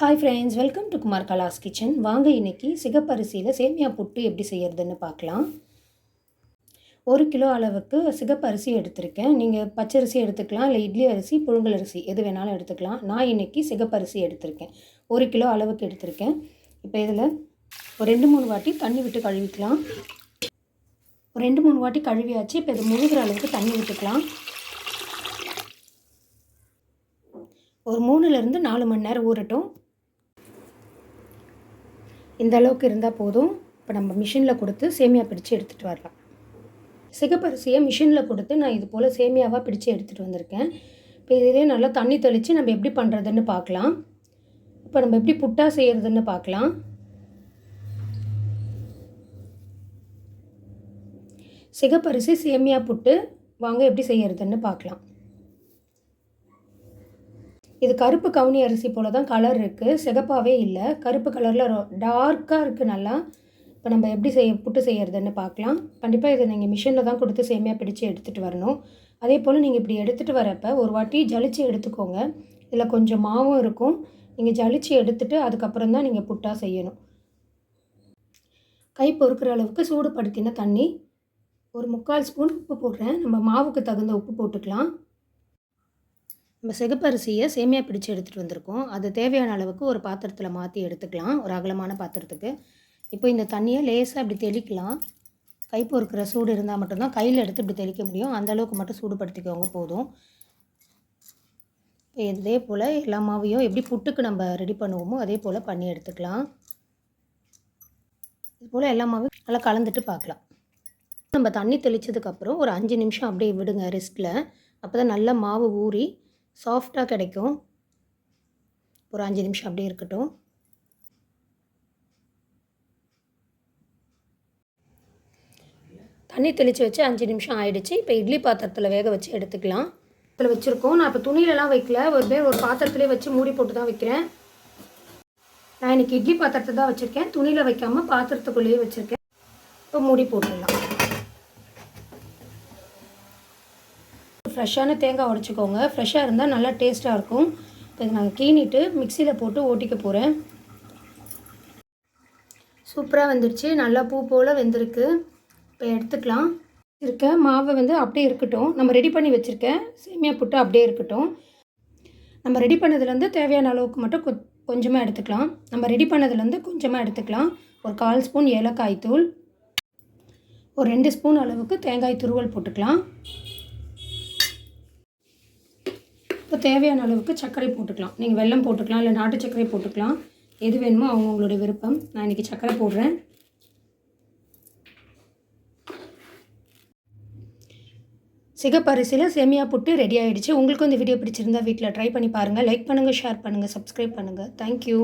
Hi friends welcome to Kumar Kalas kitchen வாங்க இன்றைக்கி சிகப்பரிசியில் சேமியா புட்டு எப்படி செய்கிறதுன்னு பார்க்கலாம். ஒரு கிலோ அளவுக்கு சிகப்பரிசி எடுத்திருக்கேன். நீங்கள் பச்சரிசி எடுத்துக்கலாம் இல்லை இட்லி அரிசி புழுங்கல் அரிசி எது வேணாலும் எடுத்துக்கலாம். நான் இன்னைக்கு சிகப்பரிசி எடுத்திருக்கேன். ஒரு கிலோ அளவுக்கு எடுத்திருக்கேன். இப்போ இதில் ஒரு ரெண்டு மூணு வாட்டி தண்ணி விட்டு கழுவிக்கலாம். ஒரு ரெண்டு மூணு வாட்டி கழுவியாச்சு. இப்போ இது முழுகிற அளவுக்கு தண்ணி விட்டுக்கலாம். ஒரு மூணுலேருந்து நாலு மணி நேரம் ஊறட்டும். இந்த அளவுக்கு இருந்தால் போதும். இப்போ நம்ம மிஷினில் கொடுத்து சேமியா பிடிச்சு எடுத்துகிட்டு வரலாம். சிகப்பரிசியை மிஷினில் கொடுத்து நான் இது போல் சேமியாவாக பிடிச்சு எடுத்துகிட்டு வந்திருக்கேன். இப்போ இதிலே நல்லா தண்ணி தெளித்து நம்ம எப்படி பண்ணுறதுன்னு பார்க்கலாம். இப்போ நம்ம எப்படி புட்டா செய்கிறதுன்னு பார்க்கலாம். சிகப்பரிசி சேமியா புட்டு வாங்க எப்படி செய்கிறதுன்னு பார்க்கலாம். இது கருப்பு கவுனி அரிசி போல தான் கலர் இருக்குது சிகப்பாகவே இல்லை. கருப்பு கலரில் டார்க்காக இருக்குது நல்லா. இப்போ நம்ம எப்படி செய்ய புட்டு செய்கிறதுன்னு பார்க்கலாம் கண்டிப்பாக இதை நீங்கள் மிஷினில் தான் கொடுத்து சேமியாக பிடிச்சி எடுத்துகிட்டு வரணும். அதே போல் நீங்கள் இப்படி எடுத்துகிட்டு வரப்போ ஒரு வாட்டி ஜலிச்சு எடுத்துக்கோங்க. இதில் கொஞ்சம் மாவும் இருக்கும். நீங்கள் ஜலிச்சு எடுத்துகிட்டு அதுக்கப்புறம் தான் நீங்கள் புட்டாக செய்யணும். கை பொறுக்கிற அளவுக்கு சூடுபடுத்தின தண்ணி. ஒரு முக்கால் ஸ்பூன் உப்பு போடுறேன். நம்ம மாவுக்கு தகுந்த உப்பு போட்டுக்கலாம். நம்ம சிகப்பரிசியை சேமியா பிடிச்சு எடுத்துகிட்டு வந்திருக்கோம். அது தேவையான அளவுக்கு ஒரு பாத்திரத்தில் மாற்றி எடுத்துக்கலாம். ஒரு அகலமான பாத்திரத்துக்கு. இப்போ இந்த தண்ணியை லேசாக இப்படி தெளிக்கலாம். கை பொறுக்கிற சூடு இருந்தால் மட்டும்தான் கையில் எடுத்து இப்படி தெளிக்க முடியும். அந்த அளவுக்கு மட்டும் சூடுபடுத்திக்கோங்க போதும். இப்போ இதே போல் எல்லா மாவையும் எப்படி புட்டுக்கு நம்ம ரெடி பண்ணுவோமோ அதே போல் பண்ணி எடுத்துக்கலாம். இது போல் எல்லா மாவையும் நல்லா கலந்துட்டு பார்க்கலாம். நம்ம தண்ணி தெளித்ததுக்கப்புறம் ஒரு அஞ்சு நிமிஷம் அப்படியே விடுங்க ரெஸ்ட்டில் அப்போ தான் நல்லா மாவு ஊறி சாஃப்டாக கிடைக்கும். ஒரு அஞ்சு நிமிஷம் அப்படியே இருக்கட்டும். தண்ணி தெளித்து வச்சு அஞ்சு நிமிஷம் ஆயிடுச்சு. இப்போ இட்லி பாத்திரத்தில் வேக வச்சு எடுத்துக்கலாம். இதில் வச்சுருக்கோம். நான் இப்போ துணியிலலாம் வைக்கல. ஒரு பேர் ஒரு பாத்திரத்துலேயே வச்சு மூடி போட்டு தான் வைக்கிறேன். நான் இன்றைக்கி இட்லி பாத்திரத்தை தான் வச்சுருக்கேன். துணியில் வைக்காமல் பாத்திரத்துக்குள்ளேயே வச்சுருக்கேன். இப்போ மூடி போட்டுடலாம். ஃப்ரெஷ்ஷான தேங்காய் உடச்சிக்கோங்க. ஃப்ரெஷ்ஷாக இருந்தால் நல்லா டேஸ்ட்டாக இருக்கும். இப்போ இதை நாங்கள் கீனிட்டு மிக்சியில் போட்டு ஓட்டிக்க போகிறேன். சூப்பராக வந்துடுச்சு நல்லா பூ போல் வெந்திருக்கு. இப்போ எடுத்துக்கலாம். இருக்க மாவை வந்து அப்படியே இருக்கட்டும். நம்ம ரெடி பண்ணி வச்சுருக்கேன் சேமியா புட்டு அப்படியே இருக்கட்டும். நம்ம ரெடி பண்ணதுலேருந்து தேவையான அளவுக்கு மட்டும் கொ கொஞ்சமாக எடுத்துக்கலாம். நம்ம ரெடி பண்ணதுலேருந்து கொஞ்சமாக எடுத்துக்கலாம். ஒரு கால் ஸ்பூன் ஏலக்காய் தூள். ஒரு ரெண்டு ஸ்பூன் அளவுக்கு தேங்காய் துருவல் போட்டுக்கலாம். இப்போ தேவையான அளவுக்கு சர்க்கரை போட்டுக்கலாம். நீங்கள் வெல்லம் போட்டுக்கலாம் இல்லை நாட்டு சர்க்கரை போட்டுக்கலாம். எது வேணுமோ அவங்கவுங்களுடைய விருப்பம். நான் இன்றைக்கி சர்க்கரை போடுறேன். சிகப்பரிசியில் சேமியா புட்டு ரெடி ஆகிடுச்சு உங்களுக்கு இந்த வீடியோ பிடிச்சிருந்தா வீட்டில் ட்ரை பண்ணி பாருங்கள் லைக் பண்ணுங்கள் ஷேர் பண்ணுங்கள் சப்ஸ்கிரைப் பண்ணுங்கள் தேங்க்யூ